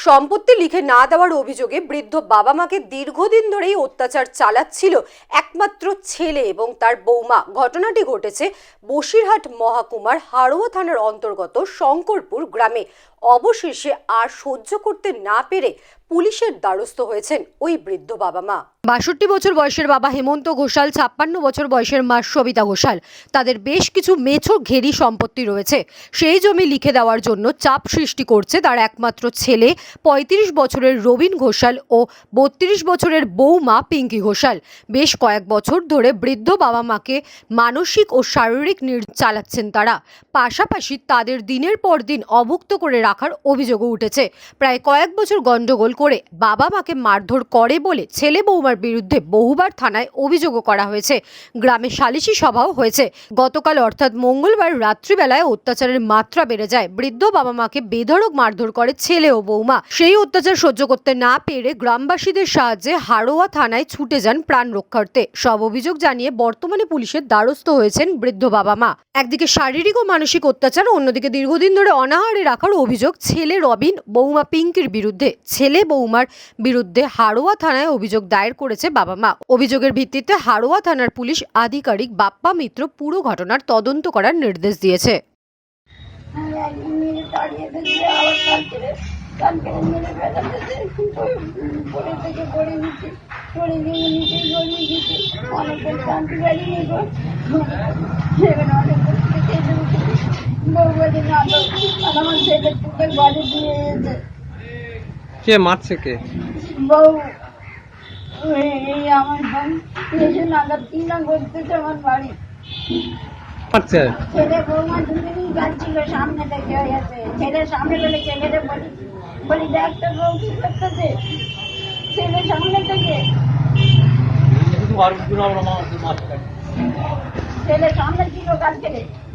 সম্পত্তি লিখে না দেওয়ার অভিযোগে বৃদ্ধ বাবা মাকে দীর্ঘদিন ধরেই অত্যাচার চালাচ্ছিল একমাত্র ছেলে এবং তার বৌমা। ঘটনাটি ঘটেছে বসিরহাট মহাকুমার হাড়োয়া থানার অন্তর্গত শঙ্করপুর গ্রামে। অবশেষে আর সহ্য করতে না পেরে পুলিশের দ্বারস্থ হয়েছেন ওই বৃদ্ধ বাবা মা। বাষট্টি বছর বয়সের বাবা হেমন্ত ঘোষাল, ছাপ্পান্ন বছর বয়সের মা সবিতা ঘোষাল। তাদের বেশ কিছু মেছো ঘেরি সম্পত্তি রয়েছে। সেই জমি লিখে দেওয়ার জন্য চাপ সৃষ্টি করছে তার একমাত্র ছেলে পঁয়ত্রিশ বছরের রবিন ঘোষাল ও বত্রিশ বছরের বৌমা পিঙ্কি ঘোষাল। বেশ কয়েক বছর ধরে বৃদ্ধ বাবা মাকে মানসিক ও শারীরিক নির চালাচ্ছেন তারা। পাশাপাশি তাদের দিনের পর দিন অভুক্ত করে রাখার অভিযোগও উঠেছে। প্রায় কয়েক বছর গন্ডগোল করে বাবা মাকে মারধর করে বলে ছেলে বৌমার বিরুদ্ধে বহুবার থানায় অভিযোগও করা হয়েছে। গ্রামে সালিশি সভাও হয়েছে। গতকাল অর্থাৎ মঙ্গলবার রাত্রিবেলায় অত্যাচারের মাত্রা বেড়ে যায়। বৃদ্ধ বাবা মাকে বেধড়ক মারধর করে ছেলে ও বৌমা। সেই অত্যাচার সহ্য করতে না পেরে গ্রামবাসীদের সাহায্যে হাড়োয়া থানায় ছুটে যান প্রাণ রক্ষার্থে। সব অভিযোগ জানিয়ে বর্তমানে পুলিশের দ্বারস্থ হয়েছেন বৃদ্ধ বাবা মা। একদিকে শারীরিক ও মানসিক অত্যাচার, অন্যদিকে দীর্ঘদিন ধরে অনাহারে রাখার অভিযোগ ছেলে রবিন, বৌমা পিঙ্কির বিরুদ্ধে। ছেলে বৌমার বিরুদ্ধে হাড়োয়া থানায় অভিযোগ দায়ের করেছে বাবা মা। অভিযোগের ভিত্তিতে হাড়োয়া থানার পুলিশ আধিকারিক বাপ্পা মিত্র পুরো ঘটনার তদন্ত করার নির্দেশ দিয়েছে। বউ না আমার ছেলে পুকে বাড়ি দিয়ে কে মারছে কে? বউ এই- আমার বোন এসে নাগাদ কিনা করতেছে আমার বাড়ি। মারছে ছেলে বৌমা দুজনেই যাচ্ছিল সামনে থেকে হয়েছে ছেলে সামনে পেলে ছেলেরে বলি বলি দেখ তো বউ কি করতেছে? ছেলে সামনে থেকে। ছেলে সামনে ছিল কালকে।